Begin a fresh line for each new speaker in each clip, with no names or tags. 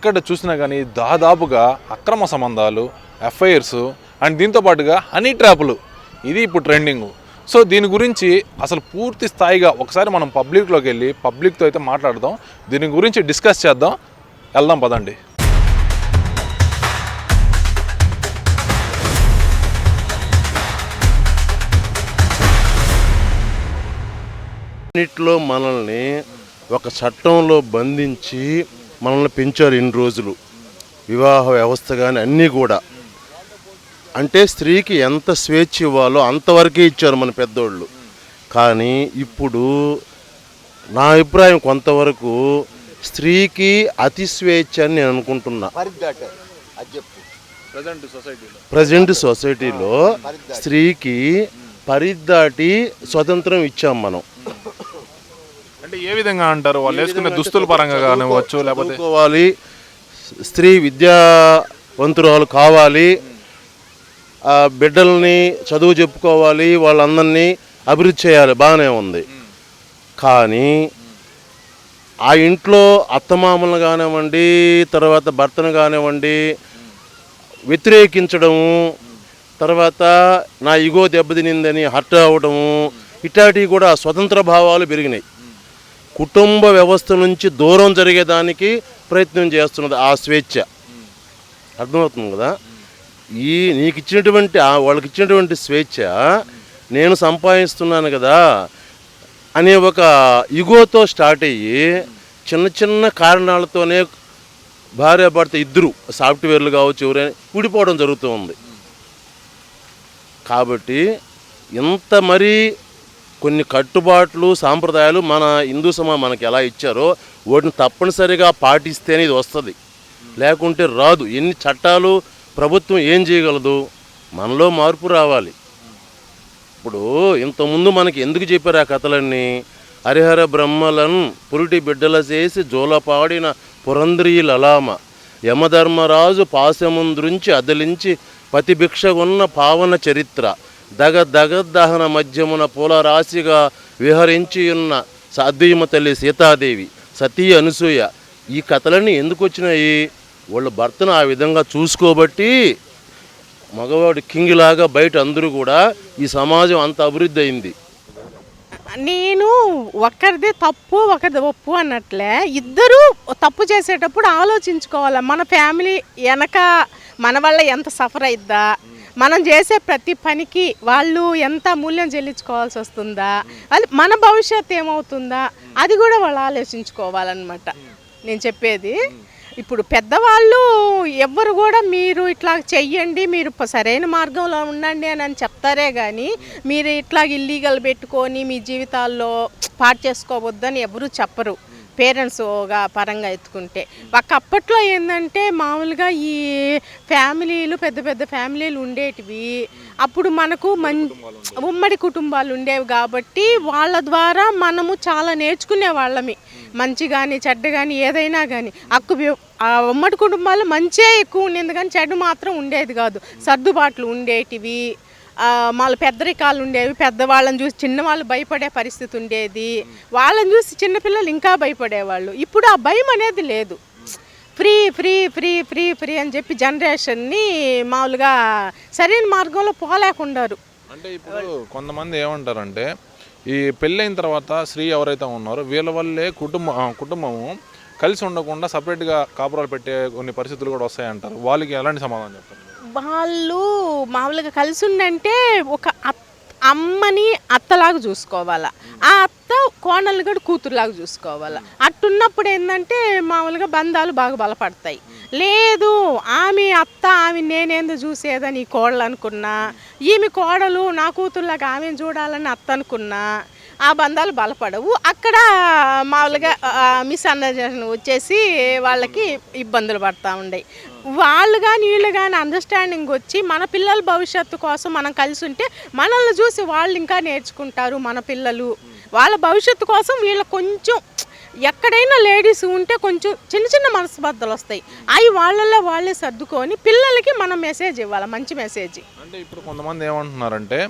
ఎక్కడ చూసినా కానీ దాదాపుగా అక్రమ సంబంధాలు ఎఫ్ఐఆర్స్ అండ్ దీంతో పాటుగా హనీ ట్రాపులు. ఇది ఇప్పుడు ట్రెండింగ్. సో దీని గురించి అసలు పూర్తి స్థాయిగా ఒకసారి మనం పబ్లిక్లోకి వెళ్ళి పబ్లిక్తో అయితే మాట్లాడదాం. దీని గురించి డిస్కస్ చేద్దాం. వెళ్దాం పదండి.
అన్నిట్లో మనల్ని ఒక చట్టంలో బంధించి మనల్ని పెంచారు ఇన్ని రోజులు. వివాహ వ్యవస్థ కానీ అన్నీ కూడా. అంటే స్త్రీకి ఎంత స్వేచ్ఛ ఇవ్వాలో అంతవరకే ఇచ్చారు మన పెద్దోళ్ళు. కానీ ఇప్పుడు నా అభిప్రాయం కొంతవరకు స్త్రీకి అతి స్వేచ్ఛ అని నేను అనుకుంటున్నా.
ప్రజెంట్ సొసైటీలో.
ప్రజెంట్ సొసైటీలో స్త్రీకి పరిదాటి స్వతంత్రం ఇచ్చాం మనం.
అంటే ఏ విధంగా అంటారు? వాళ్ళు వేసుకునే దుస్తుల పరంగా కానివ్వచ్చు లేకపోతే
చదువుకోవాలి. స్త్రీ విద్యావంతురాలు కావాలి. ఆ బిడ్డల్ని చదువు చెప్పుకోవాలి వాళ్ళందరినీ అభివృద్ధి చేయాలి. బాగానే ఉంది. కానీ ఆ ఇంట్లో అత్తమామలను కానివ్వండి తర్వాత భర్తను కానివ్వండి వ్యతిరేకించడము తర్వాత నా ఇగో దెబ్బతినిందని హర్ట్ అవ్వడము ఇట్లాంటివి కూడా స్వతంత్ర భావాలు పెరిగినాయి. కుటుంబ వ్యవస్థ నుంచి దూరం జరిగేదానికి ప్రయత్నం చేస్తున్నది ఆ స్వేచ్ఛ. అర్థమవుతుంది కదా? ఈ నీకు ఇచ్చినటువంటి వాళ్ళకి ఇచ్చినటువంటి స్వేచ్ఛ నేను సంపాదిస్తున్నాను కదా అనే ఒక ఇగోతో స్టార్ట్ అయ్యి చిన్న చిన్న కారణాలతోనే భార్య భర్త ఇద్దరు సాఫ్ట్వేర్లు కావచ్చు ఎవరైనా విడిపోవడం జరుగుతూ ఉంది. కాబట్టి ఇంత మరీ కొన్ని కట్టుబాట్లు సాంప్రదాయాలు మన హిందూ సమాజం మనకి ఎలా ఇచ్చారో వాటిని తప్పనిసరిగా పాటిస్తేనే ఇది వస్తుంది. లేకుంటే రాదు. ఎన్ని చట్టాలు ప్రభుత్వం ఏం చేయగలదు? మనలో మార్పు రావాలి. ఇప్పుడు ఇంతకుముందు మనకి ఎందుకు చెప్పారు ఆ కథలన్నీ? హరిహర బ్రహ్మలను పురిటి బిడ్డల చేసి జోలపాడిన పురంధ్రీల అలామ యమధర్మరాజు పాశముంద్రుంచి అదిలించి పతిభిక్ష ఉన్న పావన చరిత్ర దగ దగ దహన మధ్యమున పూల రాశిగా విహరించి ఉన్న సాధ్యమ తల్లి సీతాదేవి సతీ అనసూయ ఈ కథలన్నీ ఎందుకు వచ్చినాయి వాళ్ళ భర్తను ఆ విధంగా చూసుకోబట్టి మగవాడు కింగ్ లాగా బయట అందరూ కూడా ఈ సమాజం అంత అభివృద్ధి అయింది.
నేను ఒకరిది తప్పు ఒకరిది ఒప్పు అన్నట్లే. ఇద్దరూ తప్పు చేసేటప్పుడు ఆలోచించుకోవాలి? మన ఫ్యామిలీ వెనక మన వల్ల ఎంత సఫర్ అయిద్దా? మనం చేసే ప్రతి పనికి వాళ్ళు ఎంత మూల్యం చెల్లించుకోవాల్సి వస్తుందా? అది మన భవిష్యత్తు ఏమవుతుందా? అది కూడా వాళ్ళు ఆలోచించుకోవాలన్నమాట. నేను చెప్పేది ఇప్పుడు పెద్దవాళ్ళు ఎవ్వరు కూడా మీరు ఇట్లా చెయ్యండి మీరు సరైన మార్గంలో ఉండండి అని అని చెప్తారే కానీ మీరు ఇట్లా ఇల్లీగల్ పెట్టుకొని మీ జీవితాల్లో పాటు చేసుకోవద్దని ఎవరూ చెప్పరు. పేరెంట్స్గా పరంగా ఎత్తుకుంటే. ఒక అప్పట్లో ఏంటంటే మామూలుగా ఈ ఫ్యామిలీలు పెద్ద పెద్ద ఫ్యామిలీలు ఉండేటివి. అప్పుడు మనకు మం ఉమ్మడి కుటుంబాలు ఉండేవి కాబట్టి వాళ్ళ ద్వారా మనము చాలా నేర్చుకునే వాళ్ళమి. మంచి కానీ చెడ్డ కానీ ఏదైనా కానీ అక్కు ఆ ఉమ్మడి కుటుంబాలు మంచే ఎక్కువ ఉండేది. కానీ చెడు మాత్రం ఉండేది కాదు. సర్దుబాట్లు ఉండేటివి. వాళ్ళ పెద్దరికాలు ఉండేవి పెద్దవాళ్ళని చూసి చిన్నవాళ్ళు భయపడే పరిస్థితి ఉండేది వాళ్ళని చూసి చిన్నపిల్లలు ఇంకా భయపడేవాళ్ళు. ఇప్పుడు ఆ భయం అనేది లేదు. Free free free free free అని చెప్పి జనరేషన్ని మామూలుగా సరైన మార్గంలో పోలేకుండారు.
అంటే ఇప్పుడు కొంతమంది ఏమంటారంటే ఈ పెళ్ళైన తర్వాత స్త్రీ ఎవరైతే ఉన్నారో వీళ్ళ వల్లే కుటుంబం కుటుంబము కలిసి ఉండకుండా సపరేట్గా కాపురాలు పెట్టే కొన్ని పరిస్థితులు కూడా వస్తాయంటారు. వాళ్ళకి ఎలాంటి సమాధానం చెప్తారు?
వాళ్ళు మామూలుగా కలిసి ఉండంటే ఒక అమ్మని అత్తలాగా చూసుకోవాలా. ఆ అత్త కోనలు కూడా కూతురులాగా చూసుకోవాలా. అట్టున్నప్పుడు ఏంటంటే మామూలుగా బంధాలు బాగా బలపడతాయి. లేదు ఆమె అత్త ఆమె నేనేందో చూసేదని ఈ కోడలు అనుకున్నా ఈమె కోడలు నా కూతురులాగా ఆమెను చూడాలని అత్త అనుకున్నా ఆ బంధాలు బలపడవు. అక్కడ మామూలుగా మిస్అండర్స్టాండింగ్ వచ్చేసి వాళ్ళకి ఇబ్బందులు పడతా ఉండే వాళ్ళు కానీ వీళ్ళు కానీ అండర్స్టాండింగ్ వచ్చి మన పిల్లల భవిష్యత్తు కోసం మనం కలిసి ఉంటే మనల్ని చూసి వాళ్ళు ఇంకా నేర్చుకుంటారు మన పిల్లలు. వాళ్ళ భవిష్యత్తు కోసం వీళ్ళ కొంచెం ఎక్కడైనా లేడీస్ ఉంటే కొంచెం చిన్న చిన్న మనస్పర్ధలు వస్తాయి. అవి వాళ్ళల్లో వాళ్ళే సర్దుకొని పిల్లలకి మనం మెసేజ్ ఇవ్వాలి మంచి మెసేజ్
అంటే ఇప్పుడు కొంతమంది ఏమంటున్నారంటే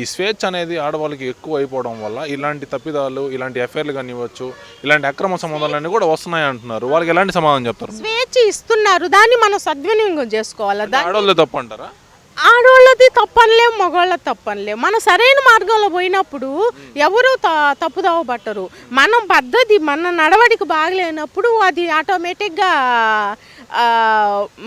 ఈ స్వేచ్ఛ అనేది ఆడవాళ్ళకి ఎక్కువ అయిపోవడం వల్ల ఇలాంటి తప్పిదాలు ఇలాంటి ఎఫ్ఐఆర్లు కానివ్వచ్చు ఇలాంటి అక్రమ సంబంధాలన్నీ కూడా వస్తున్నాయి అంటున్నారు. వాళ్ళకి ఎలాంటి సమాధానం చెప్తారు?
స్వేచ్ఛ ఇస్తున్నారు. దాన్ని మనం సద్వినియోగం చేసుకోవాలి?
ఆడవాళ్ళే తప్పు అంటారా
ఆడవాళ్ళది తప్పనిలేం మగవాళ్ళది తప్పనిలేం. మనం సరైన మార్గంలో పోయినప్పుడు ఎవరు త తప్పుదోవ పట్టరు. మనం పద్ధతి మన నడవడికి బాగలేనప్పుడు అది ఆటోమేటిక్గా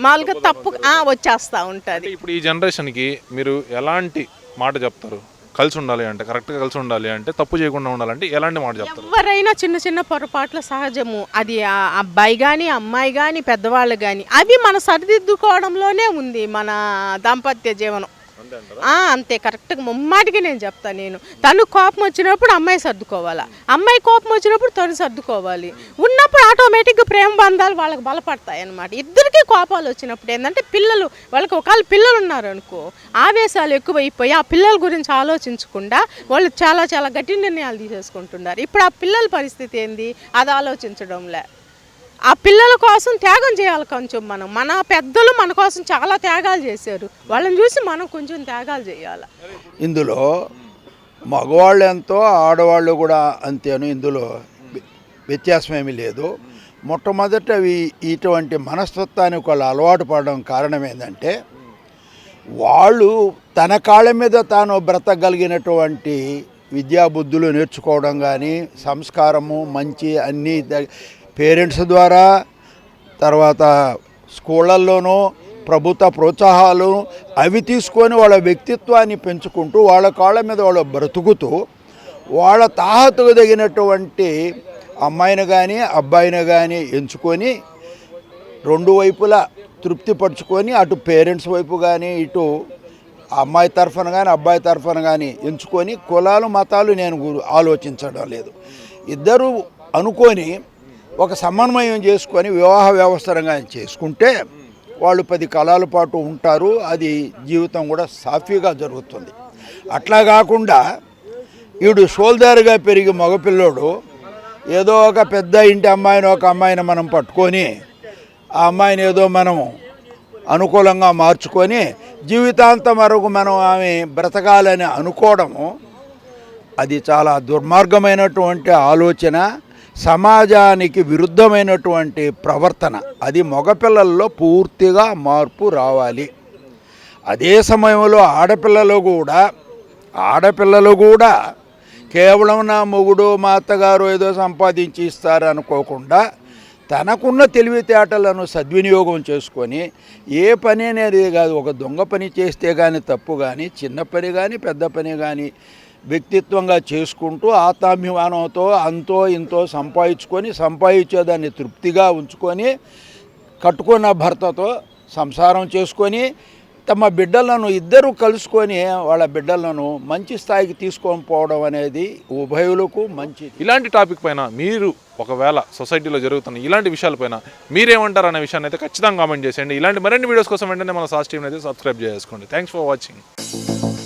మామూలుగా తప్పు వచ్చేస్తూ ఉంటుంది.
ఇప్పుడు ఈ జనరేషన్కి మీరు ఎలాంటి మాట చెప్తారు. కలిసి ఉండాలి అంటే కరెక్ట్గా కలిసి ఉండాలి అంటే తప్పు చేయకుండా ఉండాలంటే ఎలాంటి మాట చెప్తారు?
ఎవరైనా చిన్న చిన్న పొరపాట్ల సహజము. అది అబ్బాయి కానీ అమ్మాయి కానీ పెద్దవాళ్ళు కానీ అవి మన సరిదిద్దుకోవడంలోనే ఉంది మన దాంపత్య జీవనం. అంతే. కరెక్ట్గా ముమ్మాటికి నేను చెప్తాను నేను. తను కోపం వచ్చినప్పుడు అమ్మాయి సర్దుకోవాలా. అమ్మాయి కోపం వచ్చినప్పుడు తను సర్దుకోవాలి. ఉన్నప్పుడు ఆటోమేటిక్గా ప్రేమ బంధాలు వాళ్ళకి బలపడతాయి అన్నమాట. ఇద్దరికీ కోపాలు వచ్చినప్పుడు ఏంటంటే పిల్లలు వాళ్ళకి ఒకవేళ పిల్లలు ఉన్నారు అనుకో ఆవేశాలు ఎక్కువైపోయి ఆ పిల్లల గురించి ఆలోచించకుండా వాళ్ళు చాలా చాలా గట్టి నిర్ణయాలు తీసేసుకుంటున్నారు. ఇప్పుడు ఆ పిల్లల పరిస్థితి ఏంది? అది ఆలోచించడంలే. ఆ పిల్లల కోసం త్యాగం చేయాలి కొంచెం మనం. మన పెద్దలు మన కోసం చాలా త్యాగాలు చేశారు. వాళ్ళని చూసి మనం కొంచెం త్యాగాలు చేయాలి.
ఇందులో మగవాళ్ళు ఎంతో ఆడవాళ్ళు కూడా అంతేను. ఇందులో వ్యత్యాసం ఏమీ లేదు. మొట్టమొదట ఇటువంటి మనస్తత్వానికి వాళ్ళు అలవాటు పడడం కారణం ఏంటంటే వాళ్ళు తన కాళ్ళ మీద తాను బ్రతకగలిగినటువంటి విద్యాబుద్ధులు నేర్చుకోవడం కానీ సంస్కారము మంచి అన్నీ పేరెంట్స్ ద్వారా తర్వాత స్కూళ్ళల్లోనూ ప్రభుత్వ ప్రోత్సాహాలు అవి తీసుకొని వాళ్ళ వ్యక్తిత్వాన్ని పెంచుకుంటూ వాళ్ళ కాళ్ళ మీద వాళ్ళు బ్రతుకుతూ వాళ్ళ తాహతుకు తగినటువంటి అమ్మాయిని కానీ అబ్బాయిని కానీ ఎంచుకొని రెండు వైపులా తృప్తిపరుచుకొని అటు పేరెంట్స్ వైపు కానీ ఇటు అమ్మాయి తరఫున కానీ అబ్బాయి తరఫున కానీ ఎంచుకొని కులాలు మతాలు నేను ఆలోచించడం లేదు. ఇద్దరు అనుకొని ఒక సమన్వయం చేసుకొని వివాహ వ్యవస్థరంగా చేసుకుంటే వాళ్ళు పది కాలాల పాటు ఉంటారు అది జీవితం కూడా సాఫీగా జరుగుతుంది. అట్లా కాకుండా ఈడు షోల్దారుగా పెరిగి మగపిల్లోడు ఏదో ఒక పెద్ద ఇంటి అమ్మాయిని ఒక అమ్మాయిని మనం పట్టుకొని ఆ అమ్మాయిని ఏదో మనం అనుకూలంగా మార్చుకొని జీవితాంతం వరకు మనం ఆమె బ్రతకాలని అనుకోవడము అది చాలా దుర్మార్గమైనటువంటి ఆలోచన. సమాజానికి విరుద్ధమైనటువంటి ప్రవర్తన. అది మగపిల్లల్లో పూర్తిగా మార్పు రావాలి. అదే సమయంలో ఆడపిల్లలు కూడా ఆడపిల్లలు కూడా కేవలం నా మొగుడు మా అత్తగారు ఏదో సంపాదించి ఇస్తారనుకోకుండా తనకున్న తెలివితేటలను సద్వినియోగం చేసుకొని ఏ పని అనేది కాదు. ఒక దొంగ పని చేస్తే కానీ తప్పు కానీ చిన్న పని కానీ పెద్ద పని కానీ వ్యక్తిత్వంగా చేసుకుంటూ ఆత్మాభిమానంతో అంతో ఇంతో సంపాదించుకొని సంపాదించేదాన్ని తృప్తిగా ఉంచుకొని కట్టుకున్న భర్తతో సంసారం చేసుకొని తమ బిడ్డలను ఇద్దరు కలుసుకొని వాళ్ళ బిడ్డలను మంచి స్థాయికి తీసుకొని పోవడం అనేది ఉభయులకు మంచి
ఇలాంటి టాపిక్ పైన మీరు ఒకవేళ సొసైటీలో జరుగుతున్న ఇలాంటి విషయాలపైన మీరేమంటారు అనే విషయాన్ని అయితే ఖచ్చితంగా కామెంట్ చేసేయండి. ఇలాంటి మరిన్ని వీడియోస్ కోసం వెంటనే మన సాస్ టీమ్ అయితే సబ్స్క్రైబ్ చేసుకోండి. Thanks for watching